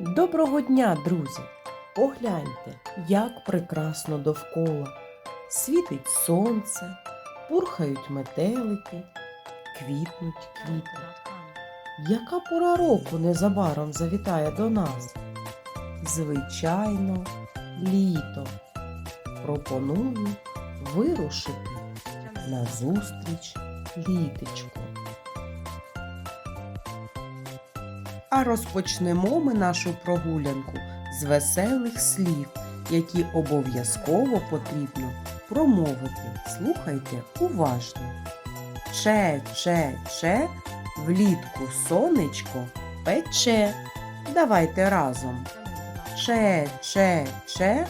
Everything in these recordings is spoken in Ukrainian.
Доброго дня, друзі! Погляньте, як прекрасно довкола. Світить сонце, пурхають метелики, квітнуть квіти. Яка пора року незабаром завітає до нас? Звичайно, літо. Пропоную вирушити на зустріч А розпочнемо ми нашу прогулянку з веселих слів, які обов'язково потрібно промовити. Слухайте уважно. Че, че, че, влітку сонечко пече. Давайте разом. Че, че, че,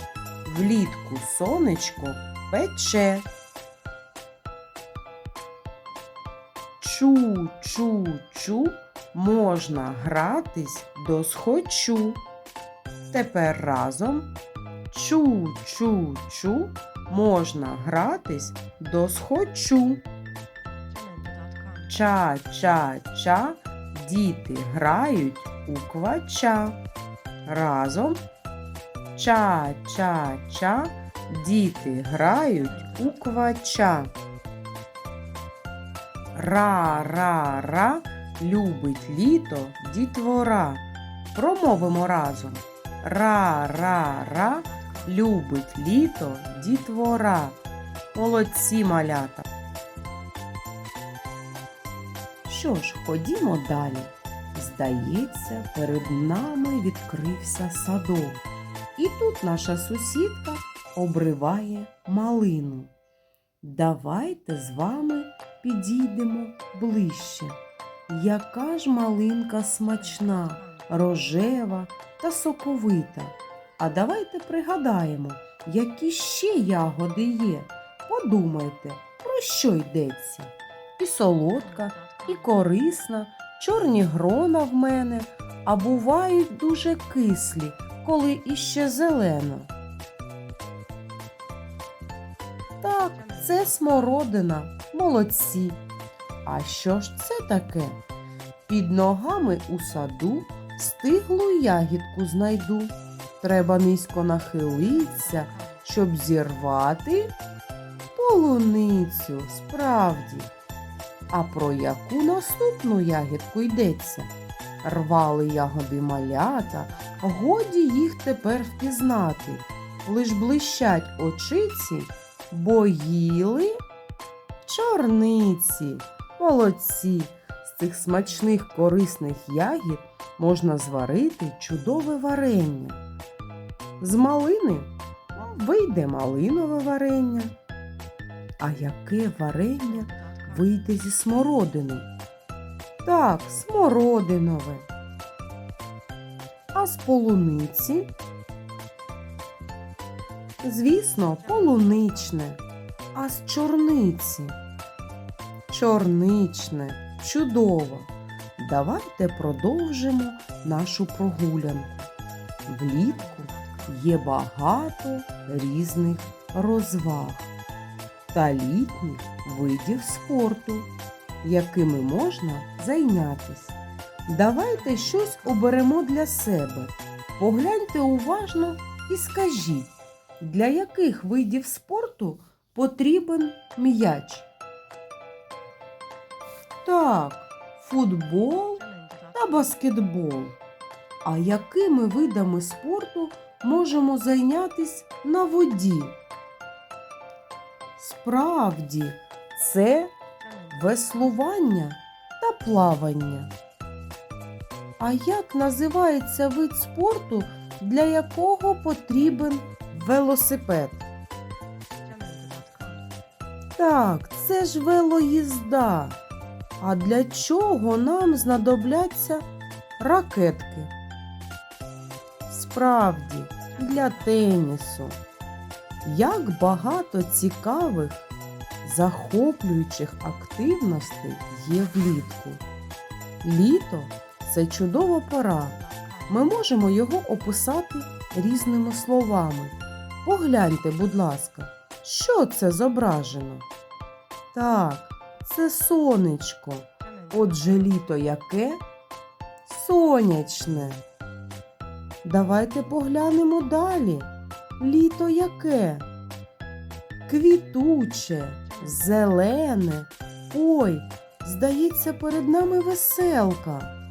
влітку сонечко пече. Чу, чу, чу, можна гратись до схочу. Тепер разом чу, чу, чу, можна гратись до схочу. Ча, ча, ча, діти грають у квача. Разом ча, ча, ча, діти грають у квача. Ра, ра, ра, любить літо дітвора. Промовимо разом. Ра, ра, ра, любить літо дітвора. Молодці малята. Що ж, ходімо далі. Здається, перед нами відкрився садок. І тут наша сусідка обриває малину. Давайте з вами підійдемо ближче. Яка ж малинка смачна, рожева та соковита. А давайте пригадаємо, які ще ягоди є. Подумайте, про що йдеться. І солодка, і корисна, чорні грона в мене, а бувають дуже кислі, коли іще зелено. Так, це смородина, молодці. А що ж це таке? Під ногами у саду стиглу ягідку знайду. Треба низько нахилитися, щоб зірвати полуницю справді. А про яку наступну ягідку йдеться? Рвали ягоди малята, годі їх тепер впізнати. Лиш блищать очиці, бо їли чорниці. Молодці! З цих смачних корисних ягід можна зварити чудове варення. З малини вийде малинове варення. А яке варення вийде зі смородини? Так, смородинове. А з полуниці? Звісно, полуничне. А з чорниці? Чорничне, чудово. Давайте продовжимо нашу прогулянку. Влітку є багато різних розваг та літніх видів спорту, якими можна зайнятися. Давайте щось оберемо для себе. Погляньте уважно і скажіть, для яких видів спорту потрібен м'яч? Так, футбол та баскетбол. А якими видами спорту можемо зайнятися на воді? Справді, це веслування та плавання. А як називається вид спорту, для якого потрібен велосипед? Так, це ж велоїзда. А для чого нам знадобляться ракетки? Справді, для тенісу. Як багато цікавих, захоплюючих активностей є влітку. Літо це чудова пора. Ми можемо його описати різними словами. Погляньте, будь ласка, що це зображено? Так, це сонечко. Отже, літо яке? Сонячне. Давайте поглянемо далі. Літо яке? Квітуче, зелене. Ой, здається, перед нами веселка.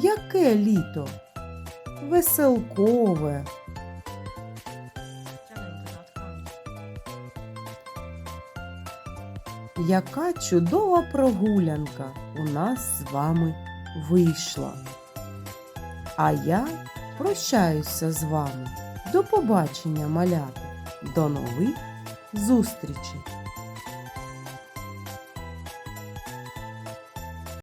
Яке літо? Веселкове. Яка чудова прогулянка у нас з вами вийшла. А я прощаюся з вами. До побачення, малята. До нових зустрічей!